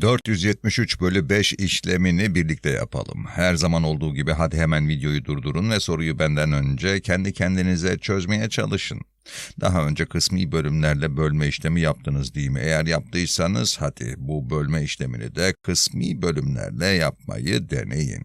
473 bölü 5 işlemini birlikte yapalım. Her zaman olduğu gibi hadi hemen videoyu durdurun ve soruyu benden önce kendi kendinize çözmeye çalışın. Daha önce kısmi bölümlerle bölme işlemi yaptınız değil mi? Eğer yaptıysanız hadi bu bölme işlemini de kısmi bölümlerle yapmayı deneyin.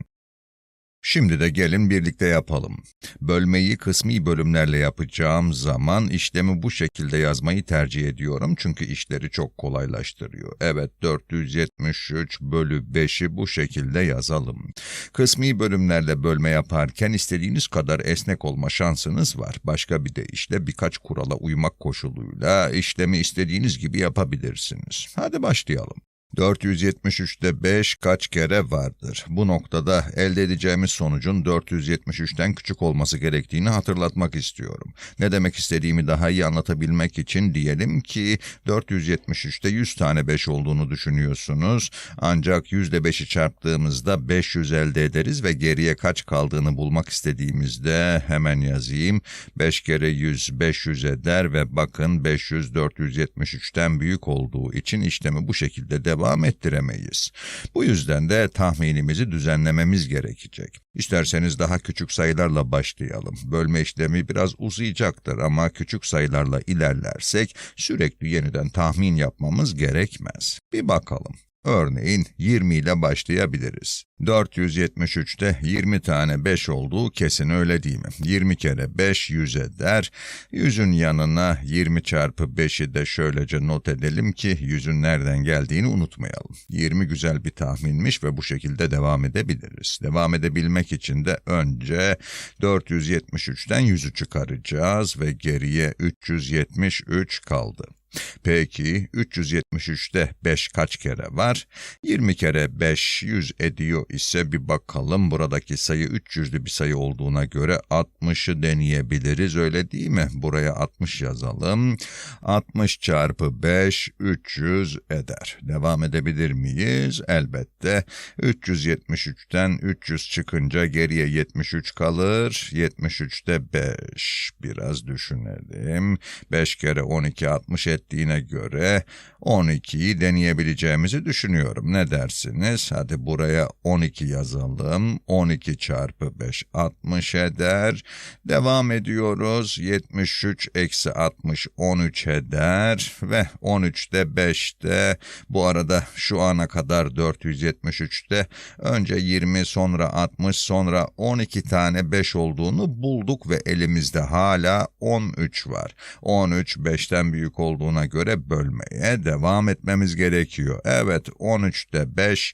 Şimdi de gelin birlikte yapalım. Bölmeyi kısmi bölümlerle yapacağım zaman işlemi bu şekilde yazmayı tercih ediyorum çünkü işleri çok kolaylaştırıyor. Evet 473 bölü 5'i bu şekilde yazalım. Kısmi bölümlerle bölme yaparken istediğiniz kadar esnek olma şansınız var. Başka bir deyişle birkaç kurala uymak koşuluyla işlemi istediğiniz gibi yapabilirsiniz. Hadi başlayalım. 473'te 5 kaç kere vardır? Bu noktada elde edeceğimiz sonucun 473'ten küçük olması gerektiğini hatırlatmak istiyorum. Ne demek istediğimi daha iyi anlatabilmek için diyelim ki 473'te 100 tane 5 olduğunu düşünüyorsunuz. Ancak yüzde 5'i çarptığımızda 500 elde ederiz ve geriye kaç kaldığını bulmak istediğimizde hemen yazayım. 5 kere 100 500 eder ve bakın 500 473'ten büyük olduğu için işlemi bu şekilde devam devam ettiremeyiz. Bu yüzden de tahminimizi düzenlememiz gerekecek. İsterseniz daha küçük sayılarla başlayalım. Bölme işlemi biraz uzayacaktır ama küçük sayılarla ilerlersek sürekli yeniden tahmin yapmamız gerekmez. Bir bakalım. Örneğin 20 ile başlayabiliriz. 473'te 20 tane 5 olduğu kesin öyle değil mi? 20 kere 5 100 eder. 100'ün yanına 20 çarpı 5'i de şöylece not edelim ki 100'ün nereden geldiğini unutmayalım. 20 güzel bir tahminmiş ve bu şekilde devam edebiliriz. Devam edebilmek için de önce 473'ten 100'ü çıkaracağız ve geriye 373 kaldı. Peki 373'te 5 kaç kere var? 20 kere 5 100 ediyor ise bir bakalım buradaki sayı 300'lü bir sayı olduğuna göre 60'ı deneyebiliriz öyle değil mi? Buraya 60 yazalım. 60 çarpı 5 300 eder. Devam edebilir miyiz? Elbette. 373'ten 300 çıkınca geriye 73 kalır. 73'te 5. Biraz düşünelim. 5 kere 12 60 ettiğine göre 12'yi deneyebileceğimizi düşünüyorum. Ne dersiniz? Hadi buraya 12 yazalım. 12 çarpı 5 60 eder. Devam ediyoruz. 73 eksi 60 13 eder ve 13'te 5'te bu arada şu ana kadar 473'te önce 20 sonra 60 sonra 12 tane 5 olduğunu bulduk ve elimizde hala 13 var. 13 5'ten büyük olduğuna göre bölmeye devam etmemiz gerekiyor. Evet 13'te 5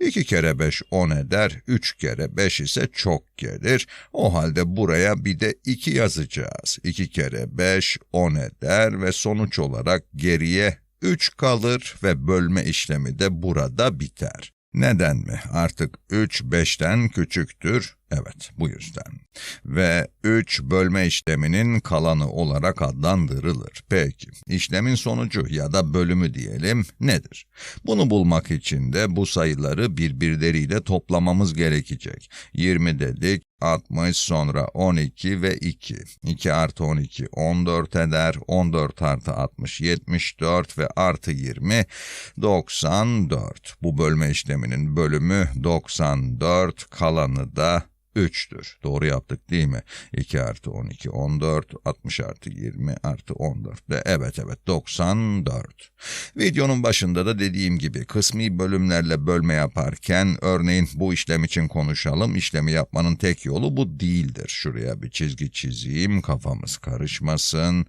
2 kere 5 10 eder, 3 kere 5 ise çok gelir. O halde buraya bir de 2 yazacağız. 2 kere 5 10 eder ve sonuç olarak geriye 3 kalır ve bölme işlemi de burada biter. Neden mi? Artık 3 5'ten küçüktür. Evet, bu yüzden. Ve 3 bölme işleminin kalanı olarak adlandırılır. Peki, işlemin sonucu ya da bölümü diyelim nedir? Bunu bulmak için de bu sayıları birbirleriyle toplamamız gerekecek. 20 dedik, 60 sonra 12 ve 2. 2 artı 12 14 eder. 14 artı 60 74 ve artı 20 94. Bu bölme işleminin bölümü 94 kalanı da 3'tür. Doğru yaptık değil mi? 2 artı 12 14, 60 artı 20 artı 14 de evet evet 94. Videonun başında da dediğim gibi kısmi bölümlerle bölme yaparken örneğin bu işlem için konuşalım. İşlemi yapmanın tek yolu bu değildir. Şuraya bir çizgi çizeyim kafamız karışmasın.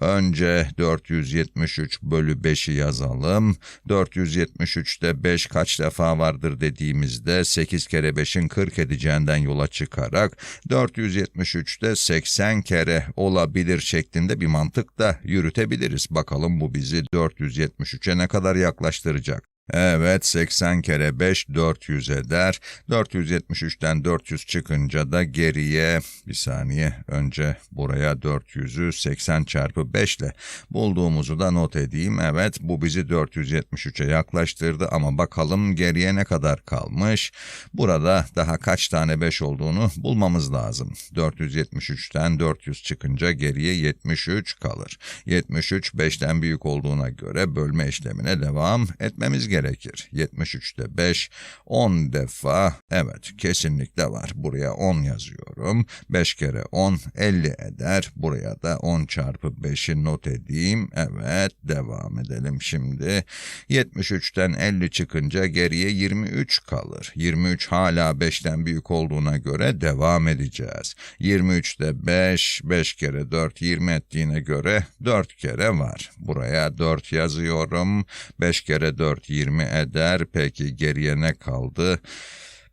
Önce 473 bölü 5'i yazalım. 473'te 5 kaç defa vardır dediğimizde 8 kere 5'in 40 edeceğinden yola çıkarak 473'te 80 kere olabilir şeklinde bir mantık da yürütebiliriz. Bakalım bu bizi 473'e ne kadar yaklaştıracak. Evet 80 kere 5 400 eder. 473'ten 400 çıkınca da geriye bir saniye önce buraya 400'ü 80 çarpı 5 ile bulduğumuzu da not edeyim. Evet bu bizi 473'e yaklaştırdı ama bakalım geriye ne kadar kalmış. Burada daha kaç tane 5 olduğunu bulmamız lazım. 473'ten 400 çıkınca geriye 73 kalır. 73 5'ten büyük olduğuna göre bölme işlemine devam etmemiz gerekiyor gerekir. 73'te 5, 10 defa, evet kesinlikle var. Buraya 10 yazıyorum. 5 kere 10, 50 eder. Buraya da 10 çarpı 5'i not edeyim. Evet, devam edelim şimdi. 73'ten 50 çıkınca geriye 23 kalır. 23 hala 5'ten büyük olduğuna göre devam edeceğiz. 23'te 5, 5 kere 4 20 ettiğine göre 4 kere var. Buraya 4 yazıyorum. 5 kere 4 20 eder. Peki geriye ne kaldı?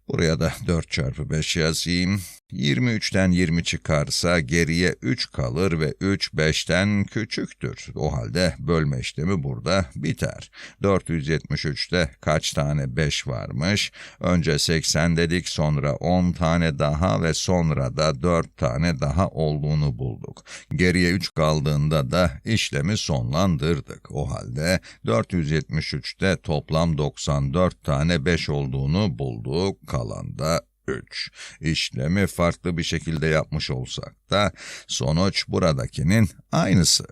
Buraya da 4 çarpı 5 yazayım. 23'ten 20 çıkarsa geriye 3 kalır ve 3 5'ten küçüktür. O halde bölme işlemi burada biter. 473'te kaç tane 5 varmış? Önce 80 dedik sonra 10 tane daha ve sonra da 4 tane daha olduğunu bulduk. Geriye 3 kaldığında da işlemi sonlandırdık. O halde 473'te toplam 94 tane 5 olduğunu bulduk. Kalan da 3. İşlemi farklı bir şekilde yapmış olsak da sonuç buradakinin aynısı.